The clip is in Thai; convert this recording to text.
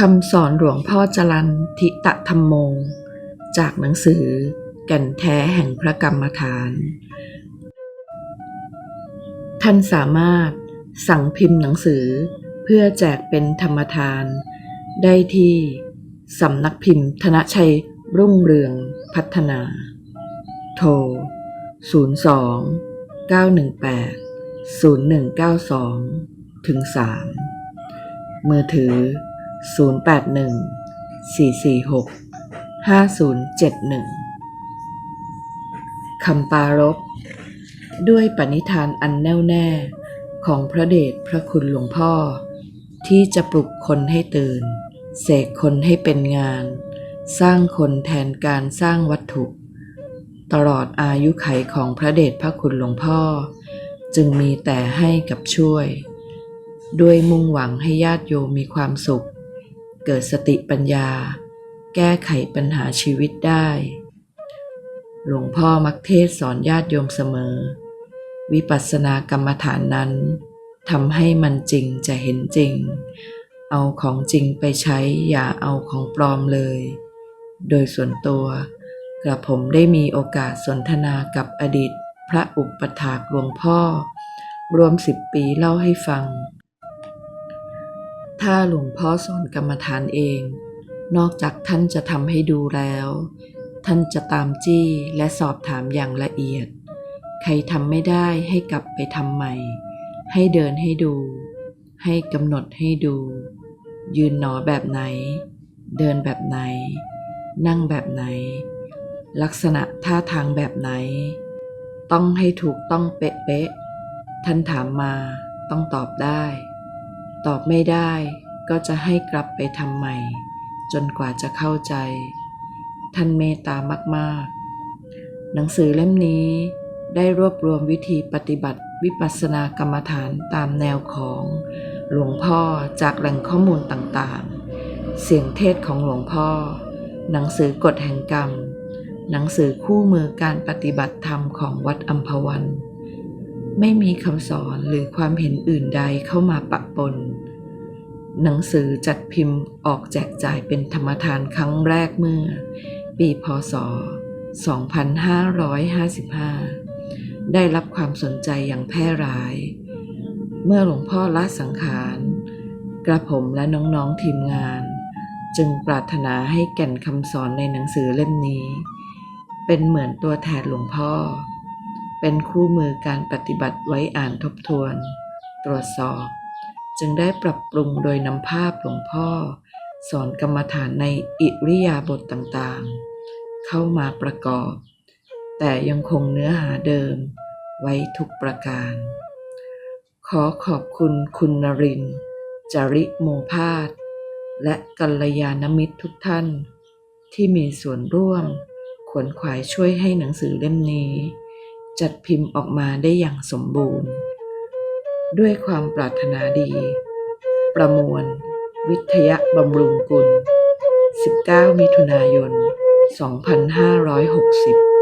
คำสอนหลวงพ่อจรันทิตธรรมโม จากหนังสือ แก่นแท้แห่งพระกรรมฐาน ท่านสามารถสั่งพิมพ์หนังสือเพื่อแจกเป็นธรรมทาน ได้ที่สำนักพิมพ์ธนชัยรุ่งเรืองพัฒนา โทร 02 918 0192 ถึง 3 มือถือ 081 446 5071 คำปารบด้วยปณิธานอันแน่วแน่ของพระเดชพระคุณหลวงพ่อ ที่จะปลุกคนให้ตื่น เสกคนให้เป็นงาน สร้างคนแทนการสร้างวัตถุ ตลอดอายุไขของพระเดชพระคุณหลวงพ่อ จึงมีแต่ให้กับช่วย ด้วยมุ่งหวังให้ญาติโยมมีความสุข เกิดสติปัญญา แก้ไขปัญหาชีวิตได้ หลวงพ่อมักเทศสอนญาติโยมเสมอ วิปัสสนากรรมฐานนั้นทำให้มันจริงจะเห็นจริง เอาของจริงไปใช้อย่าเอาของปลอมเลย โดยส่วนตัวกระผมได้มีโอกาสสนทนากับอดีต พระอุปถากหลวงพ่อ รวมสิบปีเล่าให้ฟัง ถ้าหลวงพ่อสอนกรรมฐานเอง นอกจากท่านจะทำให้ดูแล้ว ท่านจะตามจี้และสอบถามอย่างละเอียด ใครทำไม่ได้ให้กลับไปทำใหม่ ให้เดินให้ดู ให้กำหนดให้ดู ยืนหนอแบบไหน เดินแบบไหน นั่งแบบไหน ลักษณะท่าทางแบบไหน ต้องให้ถูกต้องเป๊ะๆท่านถามมาต้องตอบได้ ตอบไม่ได้ก็จะให้กลับไปทำใหม่ จนกว่าจะเข้าใจ ท่านเมตตามากๆ หนังสือเล่มนี้ได้รวบรวมวิธีปฏิบัติวิปัสสนากรรมฐานตามแนวของหลวงพ่อจากแหล่งข้อมูลต่างๆ เสียงเทศของหลวงพ่อ หนังสือกฎแห่งกรรม หนังสือคู่มือการปฏิบัติธรรมของวัดอัมพวัน ไม่มีคำสอนหรือความเห็นอื่นใดเข้ามาปะปน หนังสือจัดพิมพ์ออกแจกจ่ายเป็นธรรมทานครั้งแรกเมื่อ ปีพศ 2555 ได้รับความสนใจอย่างแพร่หลาย เมื่อหลวงพ่อละสังขาร กระผมและน้องๆทีมงาน จึงปรารถนาให้แก่นคำสอนในหนังสือเล่มนี้ เป็นเหมือนตัวแทนหลวงพ่อ เป็นคู่มือการปฏิบัติไว้อ่านทบทวน ตรวจสอบ จึงได้ปรับปรุงโดยนำภาพหลวงพ่อ สอนกรรมฐานในอิริยาบถต่างๆ เข้ามาประกอบ แต่ยังคงเนื้อหาเดิมไว้ทุกประการ ขอขอบคุณคุณนรินทร์จริโมพาสและกัลยาณมิตรทุกท่าน ที่มีส่วนร่วมขวนขวายช่วยให้หนังสือเล่มนี้ จัดพิมพ์ออกมาได้อย่างสมบูรณ์ ด้วยความปรารถนาดี ประมวล วิทยะบำรุงกุล 19 มิถุนายน 2560